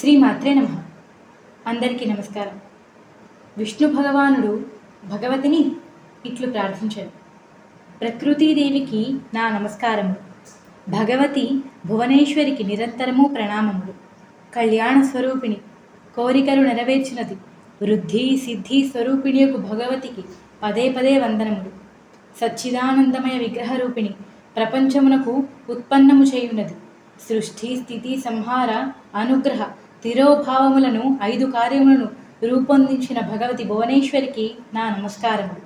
శ్రీమాత్రే నమ. అందరికీ నమస్కారం. విష్ణు భగవానుడు భగవతిని ఇట్లు ప్రార్థించాడు. ప్రకృతీదేవికి నా నమస్కారము. భగవతి భువనేశ్వరికి నిరంతరము ప్రణామములు. కళ్యాణ స్వరూపిణి కోరికలు నెరవేర్చినది వృద్ధి సిద్ధి స్వరూపిణియకు భగవతికి పదే పదే వందనములు. సచ్చిదానందమయ విగ్రహరూపిణి ప్రపంచమునకు ఉత్పన్నము చేయున్నది. సృష్టి స్థితి సంహార అనుగ్రహ తిరోభావములను ఐదు కార్యములను రూపొందించిన భగవతి భువనేశ్వరికి నా నమస్కారములు.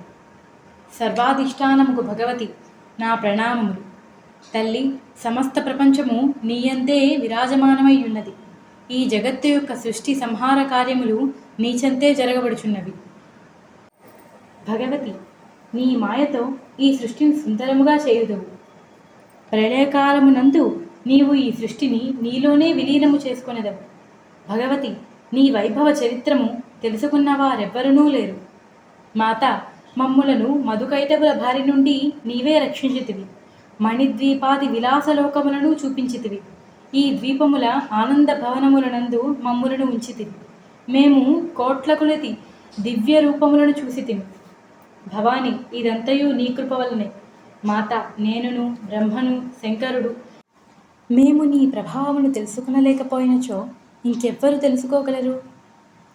సర్వాధిష్టానముకు భగవతి నా ప్రణామములు. తల్లి సమస్త ప్రపంచము నీయంతే విరాజమానమై ఉన్నది ఈ జగత్తు యొక్క సృష్టి సంహార కార్యములు నీచంతే జరగబడుచున్నవి. భగవతి నీ మాయతో ఈ సృష్టిని సుందరముగా చేయుదవు. ప్రళయకాలమునందు నీవు ఈ సృష్టిని నీలోనే విలీనము చేసుకునేదవు. భగవతి నీ వైభవ చరిత్రము తెలుసుకున్న వారెవ్వరూ లేరు. మాత మమ్ములను మధుకైటవుల బారి నుండి నీవే రక్షించితివి. మణిద్వీపాది విలాసలోకములను చూపించితివి. ఈ ద్వీపముల ఆనంద భవనములనందు మమ్ములను ఉంచితివి. మేము కోట్ల కొలది దివ్య రూపములను చూసితిమి. భవాని ఇదంతయు నీ కృప వలనే మాత నేనును బ్రహ్మను శంకరుడు. మేము నీ ప్రభావమును తెలుసుకునలేకపోయినచో ఇంకెవ్వరు తెలుసుకోగలరు?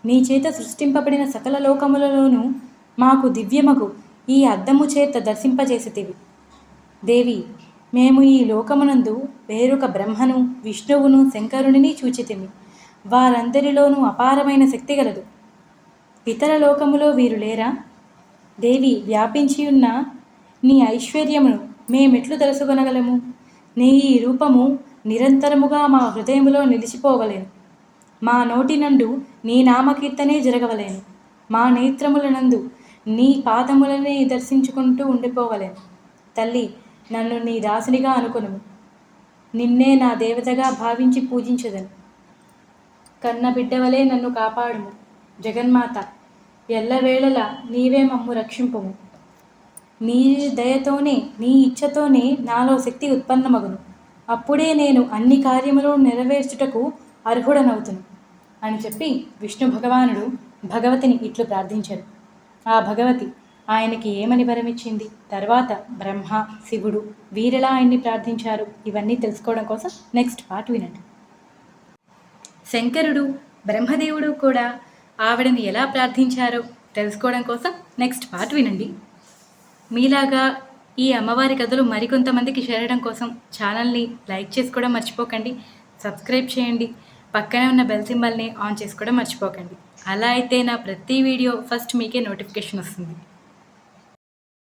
నీ చేత సృష్టింపబడిన సకల లోకములలోనూ మాకు దివ్యమగు ఈ అద్దము చేత దర్శింపజేసితివి దేవి మేము ఈ లోకమునందు వేరొక బ్రహ్మను విష్ణువును శంకరునిని చూచితిమి. వారందరిలోనూ అపారమైన శక్తి గలదు. ఇతర లోకములో వీరు లేరా? దేవి వ్యాపించి ఉన్న నీ ఐశ్వర్యమును మేమెట్లు తెలుసుకొనగలము? నీ ఈ రూపము నిరంతరముగా మా హృదయములో నిలిచిపోవలేను. మా నోటినందు నీ నామకీర్తనే జరగవలేను. మా నేత్రములనందు నీ పాదములనే దర్శించుకుంటూ ఉండిపోవలేను. తల్లి నన్ను నీ దాసునిగా అనుకును నిన్నే నా దేవతగా భావించి పూజించదను. కన్న బిడ్డవలే నన్ను కాపాడుము. జగన్మాత ఎల్లవేళలా నీవే మమ్ము రక్షింపము. నీ దయతోనే నీ ఇచ్ఛతోనే నాలో శక్తి ఉత్పన్నమగును. అప్పుడే నేను అన్ని కార్యములు నెరవేర్చుటకు అర్హుడనవుతును. అని చెప్పి విష్ణు భగవానుడు భగవతిని ఇట్లు ప్రార్థించాడు. ఆ భగవతి ఆయనకి ఏమని వరమిచ్చింది? తర్వాత బ్రహ్మ శివుడు వీరెలా ఆయన్ని ప్రార్థించారు? ఇవన్నీ తెలుసుకోవడం కోసం నెక్స్ట్ పార్ట్ వినండి. శంకరుడు బ్రహ్మదేవుడు కూడా ఆవిడని ఎలా ప్రార్థించారో తెలుసుకోవడం కోసం నెక్స్ట్ పార్ట్ వినండి. మీలాగా ఈ అమ్మవారి కథలు మరికొంతమందికి చేరడం కోసం ఛానల్ని లైక్ చేసుకోవడం మర్చిపోకండి. సబ్స్క్రైబ్ చేయండి. పక్కనే ఉన్న బెల్ సింబల్ని ఆన్ చేసుకోవడం మర్చిపోకండి. అలా అయితే నా ప్రతి వీడియో ఫస్ట్ మీకే నోటిఫికేషన్ వస్తుంది.